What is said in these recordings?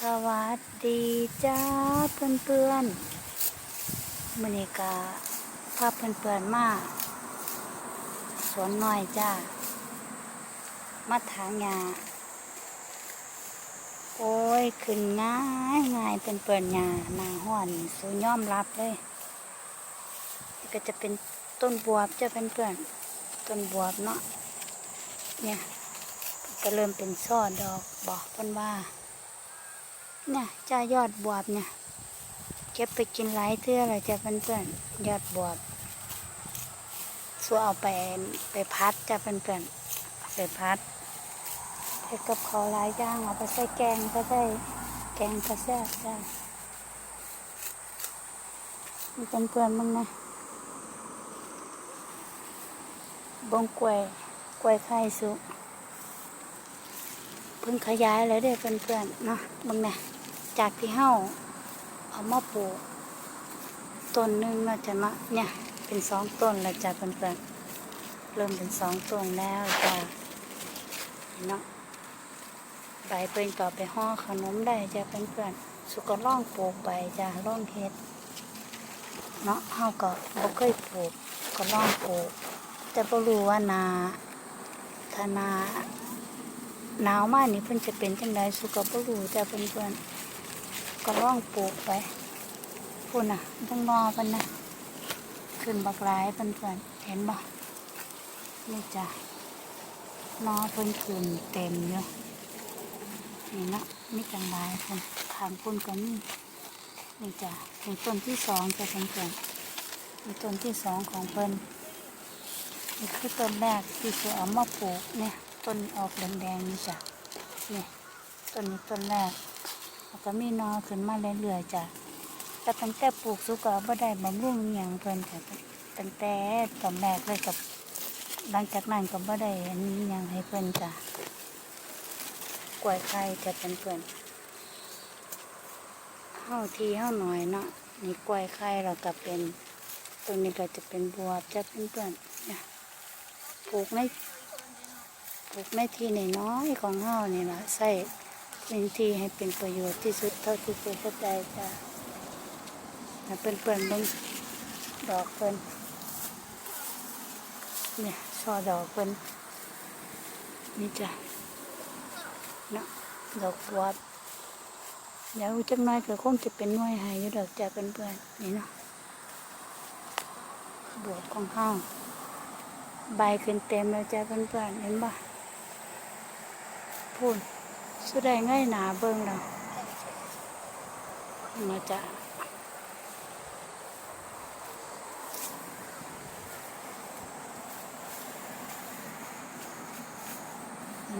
สวัสดีจ้าเพื่อนเพื่อนๆมือนี้กาพาเพื่อนเพื่อนๆมาสวนน้อยจ้ามาถางหญ้าโอ้ยขึ้นง่ายง่ายเป็นเปื่อนหญ้าหนาห้อนสูย่อมรับเลยก็จะเป็นต้นบวบจะเป็นเปื่อนต้นบวบเนาะเนี่ยก็เริ่มเป็นช่อดอกบอกเพิ่อนว่า เนี่ยจ้ายอดบวบเนี่ยเก็บไปกินหลายเทื่อเลยจะเพื่อนๆยอดบวบส่วนเอาไปไปพัดจะเพื่อนๆไปพัดไปกับเขาหลายย่างเอาไปใส่แกงก็ได้แกงก็แซ่บจ้ามีเพื่อนๆมึงนะบงกล้วยกล้วยไข่สุก เพิ่งขยายเลยเด้เพื่อนๆเนาะมึงเนี่ยจากที่เฮาเอามาปลูกต้นหนึงเราะจะเนาเนี่ยเป็นสองต้นแล้วจ้ะเพื่อนๆเริ่มเป็นสองต้นแล้วจ้ะเนาะใบเพิ่นก็เอไปห่อขนมได้จ้ะเพื่อนๆสุก็ล่องปลูกใบจ้ะล่องเฮ็ดเนาะเฮาก็บ่เคยปลูกก็ล่องปลูกแต่บ่รู้ว่านาถ้านา หนาวมากนี่เพิ่นจะเป็นจังไดสุกับบ่รู้จ้ะเพิ่อนๆก็ลองปลูกไปพุ่นน่ะต้องนอเพิ่นนะขึ้นบักหลายเพิ่อนๆเห็นบ่นี่จ้ะนอเพิ่นขึ้นเต็มอยู่นี่นะมีจังหลายเพิ่นทางพุ่นก็มีนี่จ้ะนี่ต้นที่สองจ้ะเพิ่นๆนี่ต้นที่สองของเพิ่นนี่คือต้นแรกที่จะเอามาปลูกเนี่ย ต้นออกแดงๆนี่จ้ะนี่ต้นนี้ต้นแรกแล้วก็มีนอขึ้นมาเรื่อยๆจ้ะแต่ตั้งแต่ปลูกสุกก็บ่ได้บำรุงอย่างเพิ่นค่ะตั้งแต่ตอนแรกเลยกับหลังจากนั้นก็บ่ได้อันนี้ยังให้เพิ่นจ้ะกล้วยไข่จะเป็นเพิ่นเฮาทีเฮาหน่อยเนาะนี่กล้วยไข่แล้วก็เป็นตรงนี้ก็จะเป็นบัวจะเป็นเพิ่นเนี่ยปลูกใน ปลูกในที่น้อยของเฮานี่ล่ะใส่พื้นที่ให้เป็นประโยชน์ที่สุดเท่าที่จะเฮ็ดได้จ้ะเปิ้นๆเบิ่งดอกเพิ่นเนี่ยช่อดอกเพิ่นนี่จ้ะเนาะดอกบวบเดี๋ยวจักหน่อยก็คงจะเป็นหน่วยหายอยู่ดอกจ้ะเพื่อนๆนี่เนาะบวบของเฮาใบขึ้นเต็มแล้วจ้ะเพื่อนๆเห็นบ่ พูนสุดได้ง่ายหนาเบิ่งเรามาจะ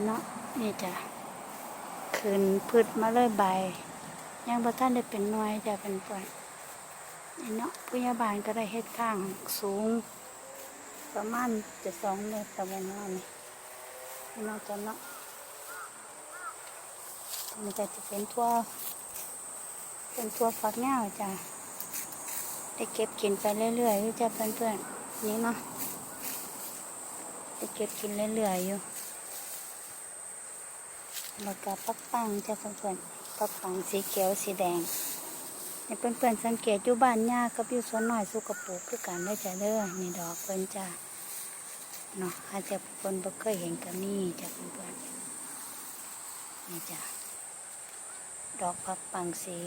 เนาะนี่จ้ะขึ้นพืชมาเลยใบ ยังบ่ท่านได้เป็นหน่วยจะเป็นป่วยนี่เนาะพยาบาลก็ได้เฮ็ดข้างสูง ประมาณจะสองเมตรตะวันนอกนี่นี่เนาะจ้ะเนาะ มันจะจะเป็นทั่ว เป็นทั่วฟักเงาจ้ะได้เก็บกินไปเรื่อยๆอยู่จ้ะเพื่อนๆนี่เนาะได้เก็บกินเรื่อยๆอยู่แล้วก็ปักปังจ้ะเพื่อนๆปักปังสีเขียวสีแดงให้เพื่อนๆสังเกตอยู่บ้านย่ากับอยู่สวนหน้อยสุกปลูกคือกันได้จ้ะเด้อนี่ดอกเพิ่นจ้ะเนาะอาจจะเพิ่นบ่เคยเห็นก็มีจ้ะเพื่อนๆนี่จ้ะ ดอกผักปังสี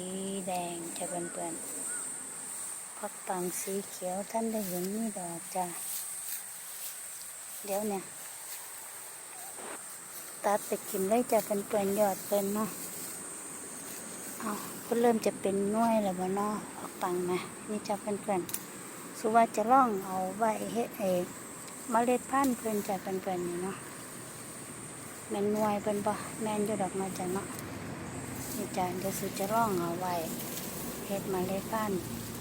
แดงจะเป็นเปื่อนๆผักปังสีเขียวท่านได้เห็นนี่ดอกจ้ะเดี๋ยวเนี่ย ตัดไปกินเลยจะเป็นเปื่อนยอดเป็นเนาะเอาก็เริ่มจะเป็นน่วยแล้วบ่เนาะผักปังนะนี่จะเป็นเปื่อนสุว่าจะล่องเอาไว้เฮ็ดเองเมล็ดพันธุ์เพิ่อนจะเป็นเปื่อนๆนี่เนาะแม่นนวยเพิ่นบ่แม่นอยู่ดอกมาจะเนาะ นี่จ้ะเดี๋ยวสุจะร่องเอาไว้เฮ็ดมาเลยพัน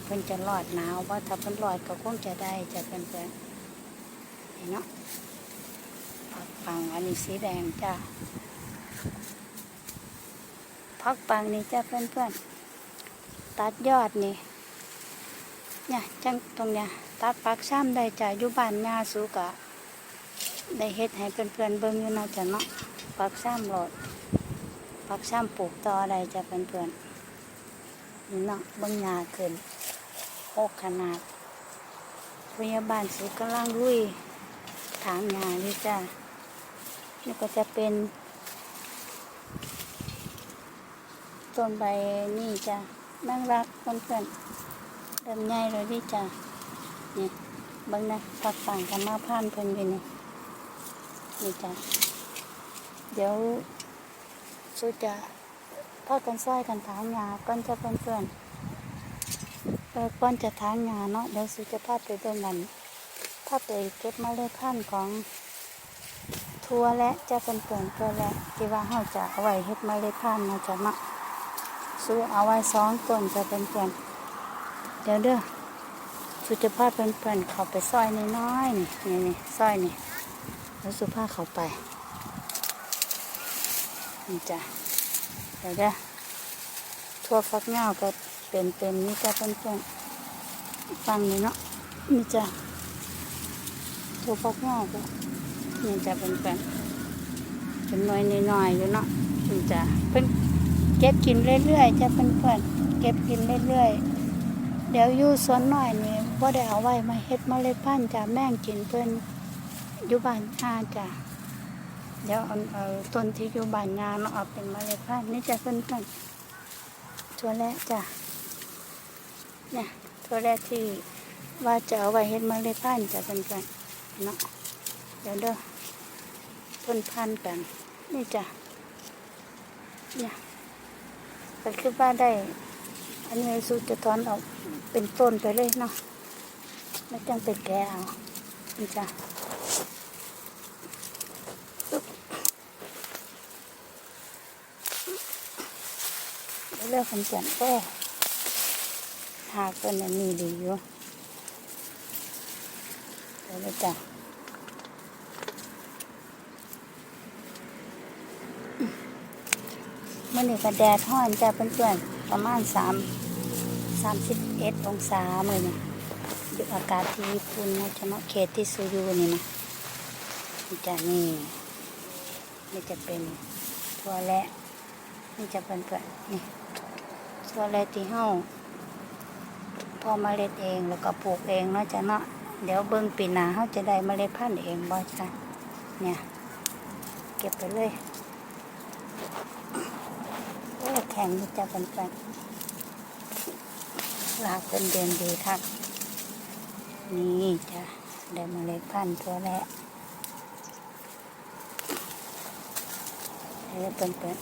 เพิ่นจะรอดหนาวว่าถ้าเพิ่นรอดก็คงจะได้จะเป็นเพื่อนเนาะผักปังอันนี้สีแดงจ้ะผักปังนี่จ้ะเพื่อนๆตัดยอดนี่เนี่ยจังตรงเนี้ยตัดปักซ้ำได้จ้ะอยู่บ้านยาสุกะได้เฮ็ดให้เพื่อนๆเบิ่งอยู่เนาจะเนาะปักซ้ำหลด ผักช่ำปลูกต่ออะไรจะเป็นเพื่อนๆนี่เนาะบางหญ้าเกินหกขนาดพยาบาลสูกำลังลุยถางหญ้านี่จ้านี่ก็จะเป็นต้นใบนี่จ้ะนั่งรักเพื่อนๆเริ่มใหญ่เลยนี่จ้ะนี่เบิ่งนะผักต่างกันมาพันเพิ่นอยู่นี่นี่จ้ะเดี๋ยว สูจะพากันซอยกันถางหญ้าก่อนจะเพื่อนๆเออก่อนจะถางหญ้าเนาะเดี๋ยวสูจะพาไปเบิ่งกันพาไปเก็บเมล็ดพันธุ์ของทัวและจะเป็นเปลือนตัวและที่ว่าเฮาจะเอาไว้เฮ็ดเมล็ดพันธุ์เนาจะมาซื้อเอาไว้สองต้นจะเป็นเพื่อนเดี๋ยวเด้อสุจะพาเป็นเพื่อนเขาไปซอยน้อยๆนี่นี่นี่ซอยนี่แล้วสุภาพเขาไป นี่จ้ะเดี๋ยวเด้อทั่วฟักเงาก็เป็นเป็นนี่จ้ะเป็นเพื่อนฟังนี่เนาะนี่จ้ะทั่วฟักเงาก็นี่จ้ะเป็นเพื่อนเป็นน้อยน้อยๆอยู่เนาะนี่จ้ะเป็นเก็บกินเรื่อยๆจะเพื่อนๆเก็บกินเรื่อยๆเดี๋ยวอยู่สวนหน้อยนี่ว่าได้เอาไว้มาเฮ็ดเมล็ดพันธุ์จะแม่งกินเพื่อนอยู่บ้านอาจ้ะ เดี๋ยวเอาเอาต้นที่อยู่บ้านงานมาเอาเป็นเมล็ดพันธุ์นี่จะเพื่อนตัวแรกจ้ะเนี่ยตัวแรกที่ว่าจะเอาไว้เฮ็ดเมล็ดพันธุ์จะเพื่อนๆเนาะเดี๋ยวเด้อต้นพันธุ์กันนี่จ้ะเนี่ยก็คิดว่าได้ อันนี้สูจะถอนออกเป็นต้นไปเลยเนาะไม่จังเป็นแกะเอานี่จ้ะ เลือกคำเขียนโอ้หากเป็นอันนี้ดีอยู่เดี๋ยวเลยจ้ะมื่อนี้ก็แดดห้อนจ้าเพื่อนๆประมาณสามสามสิบเอ็ดองศาเมื่อนี้อยู่อากาศที่ญี่ปุ่นนะจะเนาะเขตที่ซูยูนี่นะนี่จะนี่นี่จะเป็นทัวและ นี่จะเป็นเพื่อน นี่ทั่วและที่เฮาพอเมล็ดเองแล้วก็ปลูกเองเนาะจ้ะเนาะเดี๋ยวเบิ่งปีหน้าเฮาจะได้เมล็ดพันธุ์เองบ่จ้ะเนี่ยเก็บไปเลยโอ้แข็งนี่จะเป็นแปลงลากเป็นเดือนดีครับ นี่จะได้เมาเล็ดพันธุ์ตัวแรกเดี๋ยวเป็นเป็น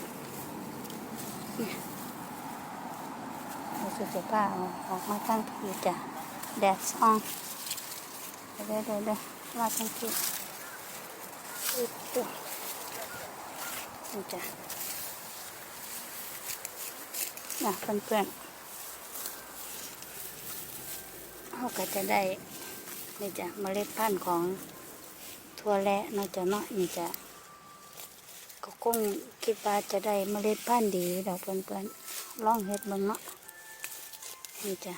สุจะป้าเอาออกมาตั้งทีจ้ะแดดซองเดี๋ยวเดี๋ยวเดี๋ยวว่าตั้งทีอึดตัวนี่จ้ะนะเพื่อนๆเขาก็จะได้นี่จ้ะเมล็ดพันธุ์ของทั่วและเนาจะเนาะนี่จ้ะก็คงคิดว่าจะได้เมล็ดพันธุ์ดีดอกเพื่อนๆลองเฮ็ดมึงเนาะ นี่จ้ะ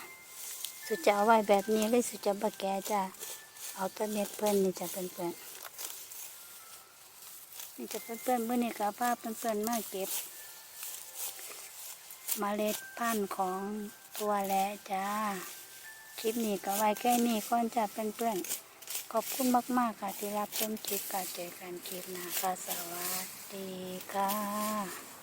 สุจะเอาไว้แบบนี้เลยสุจะบะแกะจ้ะเอาต้เม็ดเพื่อนนี่จ้ะเพื่อนๆนี่จะเพื่อนๆเมื่อนี้ก็พาเพื่อนๆมาเก็บเมล็ดพันธุ์ของตัวแหละจ้าคลิปนี้ก็ไว้แค่นี้ก่อนจะเป็นเพื่อนๆขอบคุณมาก ๆ ค่ะที่รับชมคลิปการเจอกันคลิปหน้าค่ะสวัสดีค่ะ